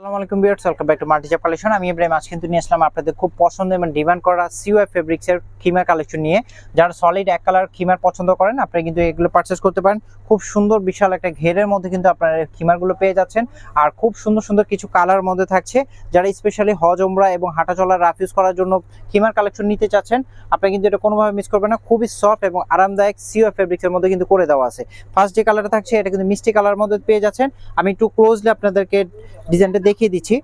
আসসালামু আলাইকুম viewers welcome back to collection আমি ইব্রাহিম আজ কিন্তু নিয়ে আসলাম আপনাদের খুব পছন্দ এবং ডিমান্ড করা সিওয়াই ফেব্রিক্সের খিমার কালেকশন নিয়ে। যারা সলিড এক কালার খিমার পছন্দ করেন, আপনারা কিন্তু এগুলো পারচেস করতে পারেন। খুব সুন্দর, বিশাল একটা ঘেরের মধ্যে কিন্তু আপনারা খিমারগুলো পেয়ে যাচ্ছেন। আর খুব সুন্দর সুন্দর কিছু কালার মধ্যে থাকছে। যারা স্পেশালি হজ ওমরা এবং হাঁটা চলা রাফ ইউজ করার জন্য খিমার কালেকশন নিতে চাচ্ছেন, আপনারা কিন্তু এটা কোনোভাবে মিস করবেন না। খুবই সফট এবং আরামদায়ক সিওয়াই ফেব্রিক্সের মধ্যে কিন্তু করে দেওয়া আছে। ফার্স্ট যে কালারটা থাকছে, এটা কিন্তু মিষ্টি কালার মধ্যে পেয়ে যাচ্ছেন। আমি একটু ক্লোজলি আপনাদেরকে ডিজাইনটা দেখিয়ে দিচ্ছি।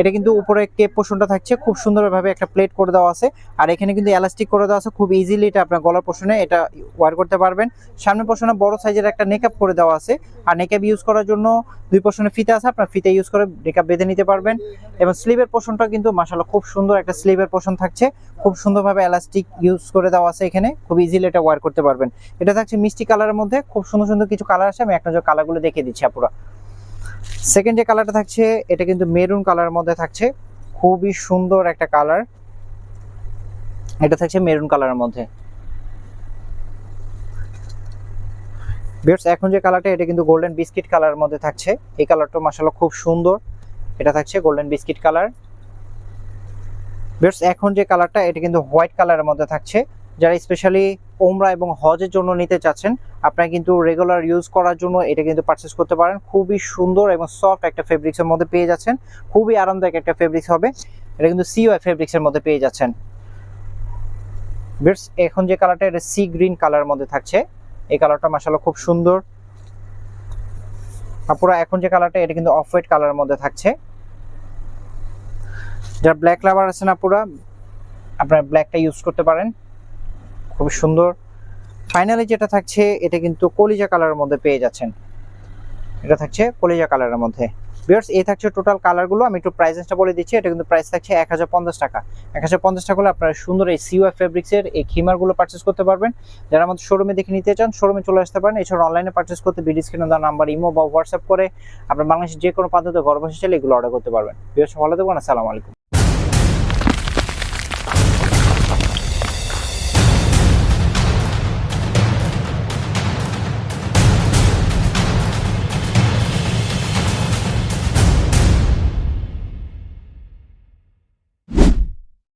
এটা কিন্তু উপরে কেপ পোর্শনটা থাকছে। খুব সুন্দরভাবে একটা প্লেট করে দেওয়া আছে। আর এখানে কিন্তু এলাস্টিক করে দেওয়া আছে। খুব ইজিলি এটা আপনার গলার পোর্শনে এটা ওয়ার করতে পারবেন। সামনে পোর্শনে বড় সাইজের একটা নেকআপ করে দেওয়া আছে। আর নেকআপ ইউজ করার জন্য দুই পোর্শনে ফিতে আছে। আপনার ফিতে ইউজ করে নেকআপ বেঁধে নিতে পারবেন। এবং স্লিভের পোর্শনটা কিন্তু মাসাল্লাহ খুব সুন্দর একটা স্লিভের পোর্শন থাকছে। খুব সুন্দরভাবে এলাস্টিক ইউজ করে দেওয়া আছে এখানে। খুব ইজিলি এটা ওয়ার করতে পারবেন। এটা থাকছে মিষ্টি কালারের মধ্যে। খুব সুন্দর সুন্দর কিছু কালার আছে আমি এক নজর কালারগুলো দেখিয়ে দিচ্ছি আপুরা। সেকেন্ড যে কালারটা থাকছে, এটা কিন্তু মেরুন কালারের মধ্যে থাকছে। খুবই সুন্দর একটা কালার এটা থাকছে মেরুন কালারের মধ্যে। বিয়ার্স এখন যে কালারটা এটা কিন্তু গোল্ডেন বিস্কিট কালারের মধ্যে থাকছে। এই কালারটা মাসাল্লাহ খুব সুন্দর। এটা থাকছে গোল্ডেন বিস্কিট কালার বিয়ার্স এখন যে কালারটা এটা কিন্তু হোয়াইট কালারের মধ্যে থাকছে। যারা স্পেশালি ওমরা এবং হজের জন্য নিতে চাচ্ছেন, আপনারা কিন্তু রেগুলার ইউজ করার জন্য এটা কিন্তু পারচেস করতে পারেন। খুবই সুন্দর এবং সফট একটা ফেব্রিক্সের মধ্যে পেয়ে যাচ্ছেন। খুবই আরামদায়ক একটা ফেব্রিক্স হবে। এটা কিন্তু সিওয়াই ফেব্রিক্সের মধ্যে পেয়ে যাচ্ছেন। বিটস এখন যে কালারটা এটা সি গ্রিন কালারের মধ্যে থাকছে। এই কালারটা মাসাল্লাহ খুব সুন্দর। আপুরা এখন যে কালারটা এটা কিন্তু অফ হোয়াইট কালারের মধ্যে থাকছে। যারা ব্ল্যাক লাভার আছেন আপুরা আপনারা ব্ল্যাকটা ইউজ করতে পারেন। খুব সুন্দর। ফাইনালি যেটা থাকছে, এটা কিন্তু কলিজা কালারের মধ্যে পেয়ে যাচ্ছেন। এটা থাকছে কলিজা কালারের মধ্যে। বিয়ার্স এই থাকছে টোটাল কালারগুলো আমি একটু প্রাইসটা বলে দিচ্ছি, এটা কিন্তু প্রাইস থাকছে এক হাজার পঞ্চাশ টাকা। এক হাজার পঞ্চাশ টাকা হলে আপনারা সুন্দর এই সিওয়া ফেব্রিক্সের এই খিমারগুলো পারচেস করতে পারবেন। যারা আমাদের শোরুমে দেখে নিতে চান শোরুমে চলে আসতে পারেন। এছাড়া অনলাইনে পারচেস করতে বিডি স্ক্রিনে দেওয়া নাম্বার ইমো বা হোয়াটসঅ্যাপ করে আপনার বাংলাদেশের যে কোনো প্রান্ততে বসে চাইলে এগুলো অর্ডার করতে পারবেন। বিয়ার্স ভালো থাকবেন, আসসালামু আলাইকুম।